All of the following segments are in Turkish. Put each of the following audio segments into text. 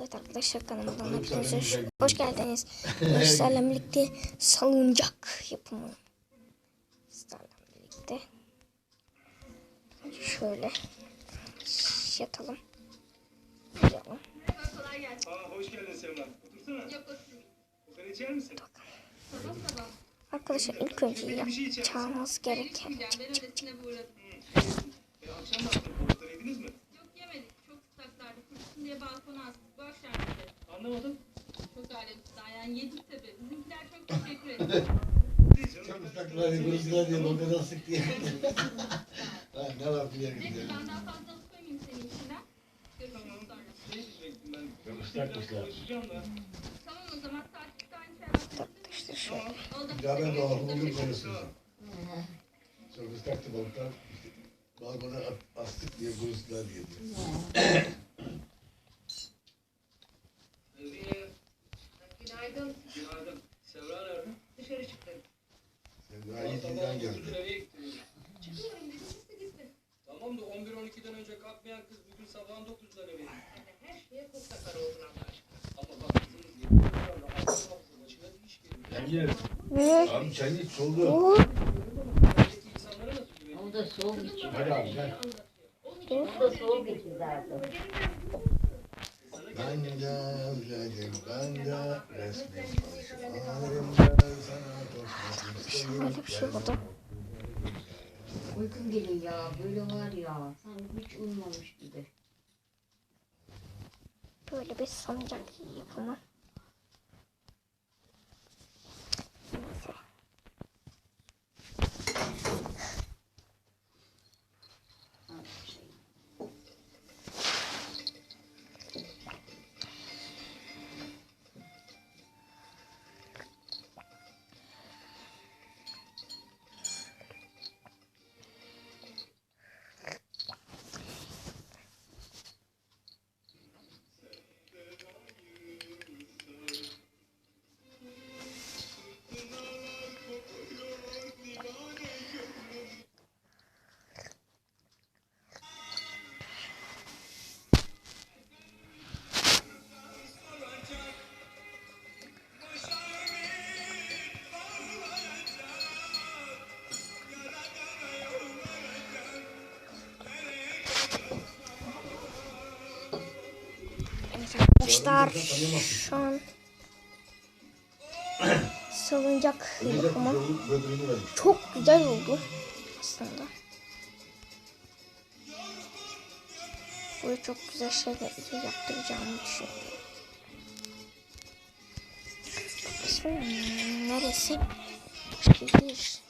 Evet arkadaşlar kanalımdan hepinize hoş, hoş geldiniz. Sizlerle birlikte salıncak yapımı. Sizlerle birlikte. Şöyle yatalım. Yatalım. Arkadaşlar ilk önce yapacağımız gereken bir uğradım. E, akşam? Kokoreç yediniz mi? Yok yemedik. Çok ıslaklardı. Kurusun diye balkona astık. Anlamadım. Çok alemsizden yani yedik tabii. Bizimkiler çok teşekkür ederim. Çok ıslaklar diye, buruşlar diye, bokadan sık diye. Ha, ne var bir yer Neyse gidelim. ben daha fazla koymayayım senin içinden. Görüşürüz sonra. Ne diyecektim ben? Çok ıslak ıslak. Tamam o zaman takipte aynı şey yapacağız. Oldu. Ya ben dolabımı bugün konuşuyorum. Çok ıslaktı balıklar. Balkona astık diye buruşlar diye. daha iyi sizden geldi. Tamam da 11-12'den önce kalkmayan kız bugün sabahın 9'da ne veriyor? Her şeye çok takar oldun Allah aşkına. Ama bak kızınız aklı hafıza başına bir iş geliyor. Yer. Ve Abi çayını iç soldu. bu Buradaki insanlara nasıl güveniyor? O da soğuk içi. Hadi abi gel. O da soğuk içi zaten. Ben de özledim, ben de resmin Halimden sana koşmak şöyle bir şey oldu. Uykum geliyor ya. Böyle var ya. Sanki hiç uyumamış gibi. Böyle bir salıncak yapımı. Arkadaşlar şu an salıncak yapımı çok güzel oldu aslında. Böyle çok güzel şeyler yaptıracağımı düşünüyorum. Hmm, neresi? Şehir.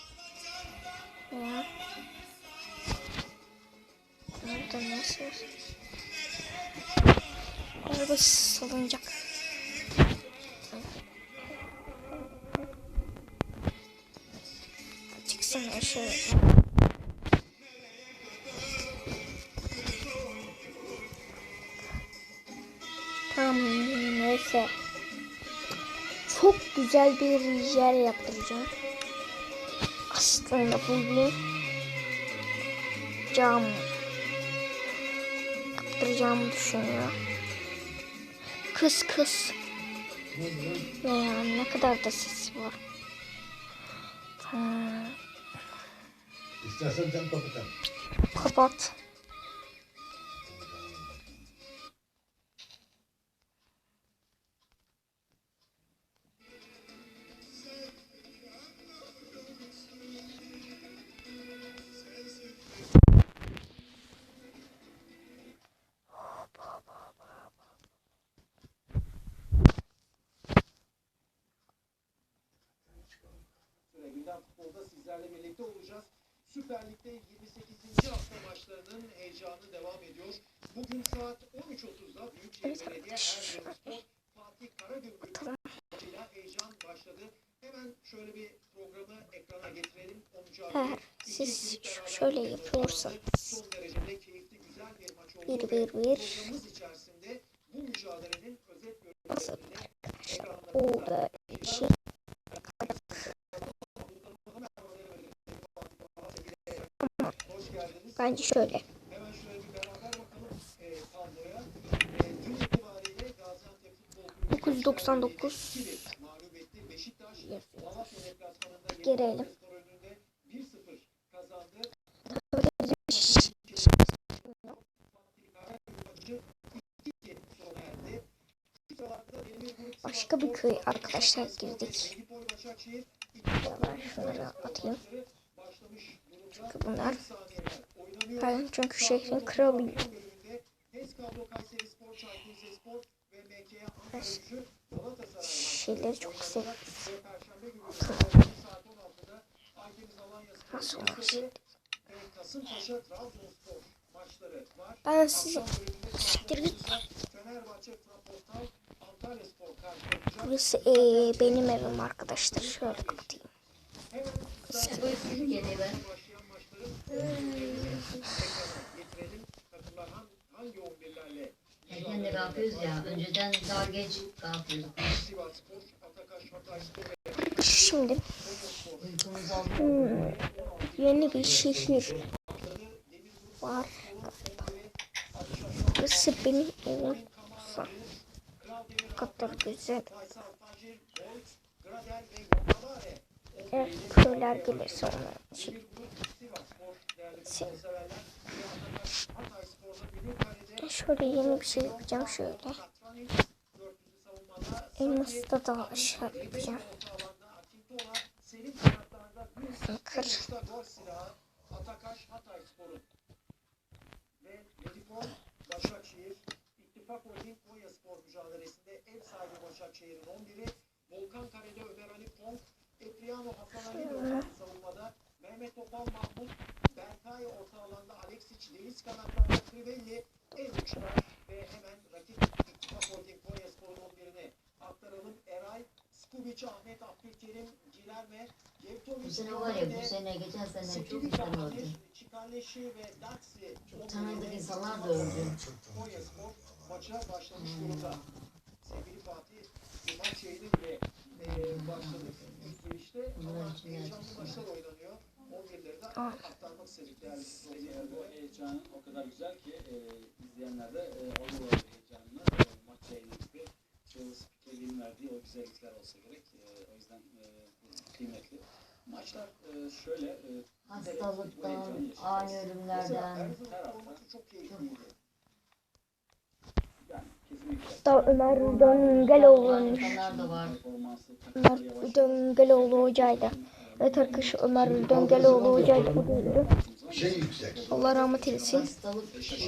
Ya. Nerede nasıl? Araba salınacak. Çıksana aşağı. Tamam neyse. Çok güzel bir yer yaptıracağım. Aslında bu bir cam yaptıracağımı düşünüyor. Kız kız. Ne ya ne kadar da sesi var. Hmm, İstersen sen kapat. kapat. Heyecanı devam ediyor. Bugün saat 13.30'da Büyükşehir Belediye arkadaşlar. Erzurumspor Fatih Karagümrük Bakalım. maçıyla heyecan başladı. Hemen şöyle bir programı ekrana getirelim. O iki siz şöyle yapıyorsanız bir bir bir Nasıl? görüntülerini ekranlarınızda orada şey bence şöyle. Hemen şöyle bir beraber bakalım e, tabloya. E, dün itibariyle Gaziantep 1999 mağlup etti. Beşiktaş yazıyor. Malatya deplasmanında Girelim. skor önünde 1-0 kazandı. Başka bir köy arkadaşlar girdik. Şunları atayım. Çünkü bunlar ben çünkü şehrin kralıyım. Şeyleri çok severiz. Nasıl var. Ben size siktir git. Burası eee, benim evim arkadaşlar. Şöyle kapatayım. Türkiye'de ben. Başlayan maçların ekrana getirelim. Takımlar han- hangi 11'lerle Erken de kalkıyoruz ya. Önceden daha geç kalkıyorduk. Şimdi hmm, yeni bir şehir var. Burası benim Ne kadar güzel. Eğer köyler gelirse onlar için. Bir grup Sivas Spor değerli futbolseverler ve Atakaş, Hatay Spor'da Büyükkare'de Şöyle yeni bir şey yapacağım şöyle. Elmas'ta da aşağı yapacağım. olan Selim kanatlarda bir Kır. sonuçta gol silahı Atakaş Hatay Spor'un. Ve Medipol Başakşehir İttifak Holding Konya Spor mücadelesinde ev sahibi Başakşehir'in 11'i Volkan Kare'de Ömer Ali Ponk Epriano Hasan Ali dörtlü savunmada Mehmet Topal Mahmut Berkay orta alanda Alexic Deniz kanatlarda Crivelli en uçta ve hemen rakip İttifak Holding Konya Spor'un 11'ine aktaralım. Eray, Skubic, Ahmet, Abdülkerim, Cilerme, Gevtovic, Bu sene var ya bu sene geçen sene çok insan öldü. Çok tanıdık insanlar da öldü. Konya Spor maça başlamış durumda. Sevgili Fatih, bu maç yayını bile e, başladı. İlk girişte ama heyecanlı maçlar oynanıyor. 11'leri de aktarmak istedik değerli Bu izleyiciler. heyecan o kadar güzel ki e, izleyenler de e, alıyorlar heyecanını. E, maç yayını gibi çoğu spikerliğin verdiği o güzellikler olsa gerek. E, o yüzden e, kıymetli. Maçlar e, şöyle e, Hastalıktan, ani Mesela ölümlerden. Da Ömer. Performansı Ömer yavaş Döngeloğlu hocaydı. Evet arkadaşlar Ömer Döngeloğlu hocaydı bu değildi. Şey yüksek. Allah rahmet eylesin.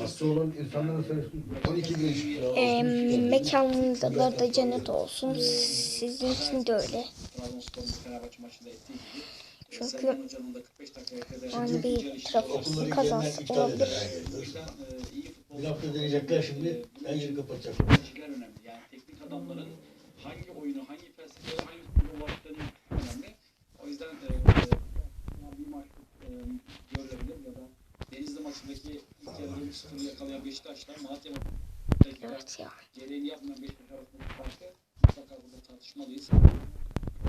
Hasta olan insanların sayısı 12 bin. Ee, mekanlarda cennet olsun. Sizin için de öyle. E, Çünkü Sergen Hoca'nın da 45 dakika eklediği Yani bir trafik kazası olabilir. e. Bir hafta deneyecekler şimdi. Kapatacak. Stratejiler önemli. Yani teknik adamların hangi oyunu, hangi felsefeyi, hangi futbolu ulaştığını önemli. O yüzden e, e, bir maç e, görülebilir ya da Maçındaki ilk yarıda 3-0 yakalayan Beşiktaş'tan Malatya Evet ya. gereğini yapmayan Beşiktaş arasındaki farkı mutlaka burada tartışmalıyız.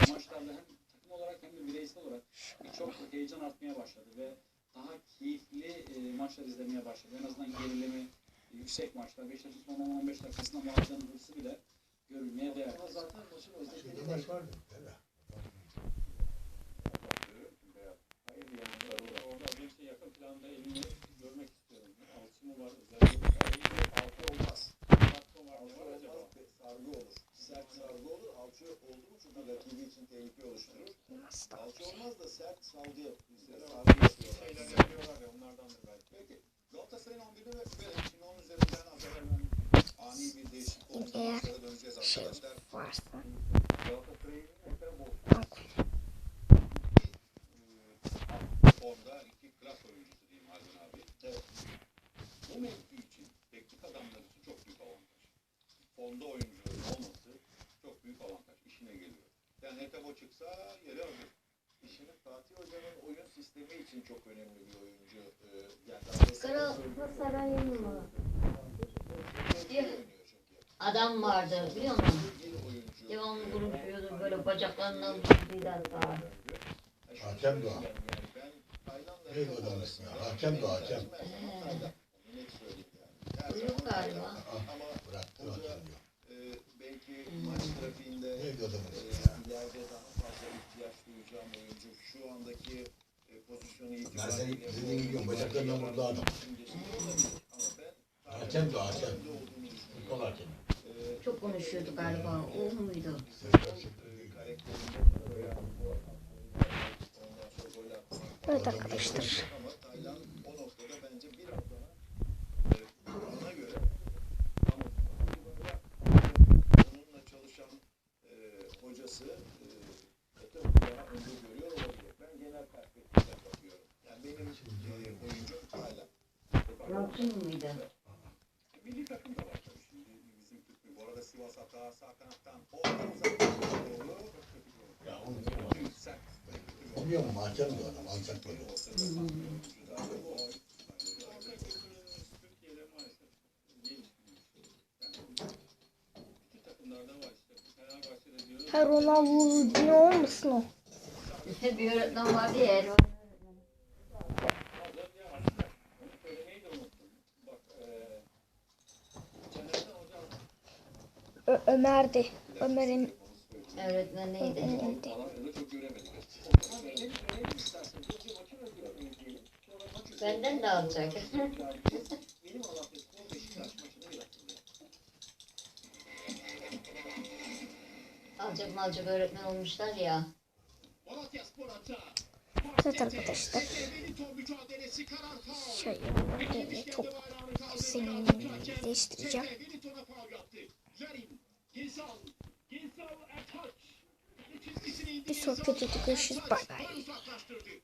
Maçlarda hem takım olarak hem de bireysel olarak birçok heyecan artmaya başladı ve daha keyifli e, maçlar izlemeye başladı. En azından gerilimi yüksek maçlar. Beşiktaş'ın son 15 dakikasında Malatya'nın hırsı bile görülmeye değer. Ama zaten maçın özetleri Şeyde de maç vardı. değil mi? Hayır yani orada bir şey yakın planda elini görmek istiyorum. Alçı mı var özellikle? altı olmaz. Hakkı var. Alçı Ne var acaba? olmaz, sargı olur. Sert sargı olur. Alçı oldu mu çünkü rakibi için tehlike oluşturur. Nasıl? Alçı olmaz da sert salgı. Bizde sargı yapıyorlar. Şeyler yapıyorlar ya onlardandır belki. Peki. Galatasaray'ın 11'ini ve ve şimdi onun üzerinden az evvel ani bir değişiklik oldu. Eğer Maçlara döneceğiz Şey arkadaşlar. varsa. Galatasaray'ın Ekrem Bol. Formda iki klas oyuncusu diyeyim Haldun abi. Evet. Bu mevki için teknik adamlar için çok büyük avantaj. Formda oyuncuların olması çok büyük avantaj. İşine geliyor. Yani Etebo çıksa yeri hazır. İşini Fatih Hoca'nın oyun sistemi için çok önemli bir oyuncu. Ee, yani Saray'ın mı? adam vardı biliyor musun? Devamlı vuruşuyordu böyle bacaklarından tutuydu hatta. Hakem dua. Neydi odanın ismi? Hakem dua hakem. Yok galiba. Bıraktı hakem diyor. Belki maç trafiğinde Neydi daha fazla ihtiyaç duyacağım oyuncu. Şu andaki pozisyonu itibariyle... Mersen'in dediğin gibi bacaklarından vurdu adam. Hakem dua hakem konuşuyordu galiba. O muydu? Evet arkadaşlar. Sivas hata sağ kanattan Ya onu Bilmiyorum mahkem de adam alacak böyle. Ha Ronaldo ne olmasın o? Bir öğretmen vardı ya. Ömer'di. Ömer'in öğretmeniydi. Öğretmeniydi. Benden de alacak. alacak malacak öğretmen olmuşlar ya. Evet arkadaşlar. Şöyle böyle top seni değiştireceğim. Bir sonraki videoda görüşürüz. Bye bye.